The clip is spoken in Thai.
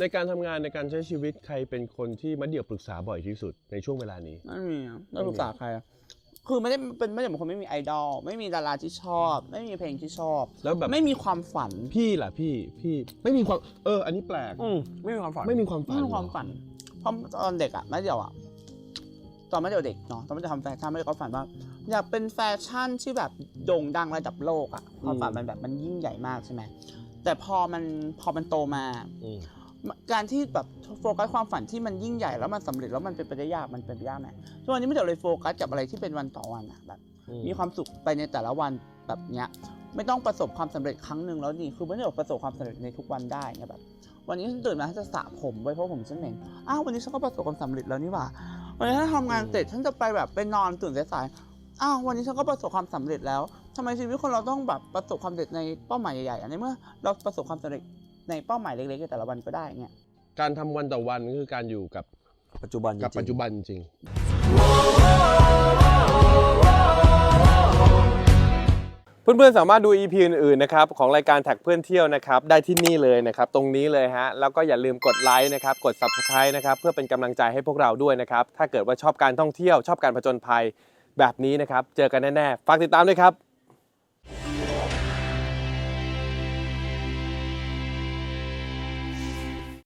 ในการทำงานในการใช้ชีวิตใครเป็นคนที่มาเดี่ยวปรึกษาบ่อยที่สุดในช่วงเวลานี้ไม่มีอะไม่ปรึกษาใครอะคือไม่ได้เป็นไม่ได้เป็นคนไม่มีไอดอลไม่มีดาราที่ชอบ ไม่มีเพลงที่ชอบ แล้วแบบไม่มีความฝันพี่ล่ะพี่พี่ไม่มีความเออ อันนี้แปลกอืมไม่มีความฝันไม่มีความฝันไม่มีความเหรอฝันเพราะตอนเด็กอะไม่เดียวอะตอนไม่เดียวเด็กเนาะตอนไม่เดียวทำแฟชั่นไม่เดียวก็ฝันว่าอยากเป็นแฟชั่นที่แบบโด่งดังระดับโลกอะความฝันมันแบบมันยิ่งใหญ่มากใช่ไหมแต่พอมันพอมันโตมาอืม การที่แบบโฟกัสความฝันที่มันยิ่งใหญ่แล้วมันสำเร็จแล้วมันเป็นไปได้ยากมันเป็นไปยากไหมทุกวันนี้ไม่เดี๋ยวเลยโฟกัสกับอะไรที่เป็นวันต่อวันอะแบบ มีความสุขไปในแต่ละวันแบบเนี้ย ไม่ต้องประสบความสำเร็จครั้งหนึ่งแล้วนี่คือไม่ได้บอกประสบความสำเร็จในทุกวันได้ไงแบบ วันนี้ฉันตื่นมาฉันจะสระผมไว้เพราะผมฉันเหม็นอ้าววันนี้ฉันก็ประสบความสำเร็จแล้วนี่หว่าวันนี้ฉันทำงานเสร็จฉันจะไปแบบไปนอนตื่นสายๆอ้าววันนี้ฉันก็ประสบความสำเร็จแล้วทำไมชีวิตคนเราต้องแบบประสบความสำเร็จในเป้าหมายใหญ่ๆอันนี้เมื่อเราประสบความสำเร็จ ในเป้าหมายเล็กๆในแต่ละวันก็ได้เงี้ยการทำวันต่อวันก็คือการอยู่กับปัจจุบันกับจริงๆปัจจุบันจริง เพื่อนๆ สามารถดู EP อื่นๆ นะครับของรายการแท็กเพื่อนเที่ยวนะครับได้ที่นี่เลยนะครับตรงนี้เลยฮะแล้วก็อย่าลืมกดไลค์นะครับกด Subscribe นะครับเพื่อเป็นกำลังใจให้พวกเราด้วยนะครับถ้าเกิดว่าชอบการท่องเที่ยวชอบการผจญภัยแบบนี้นะครับเจอกันแน่ๆฝากติดตามด้วยครับ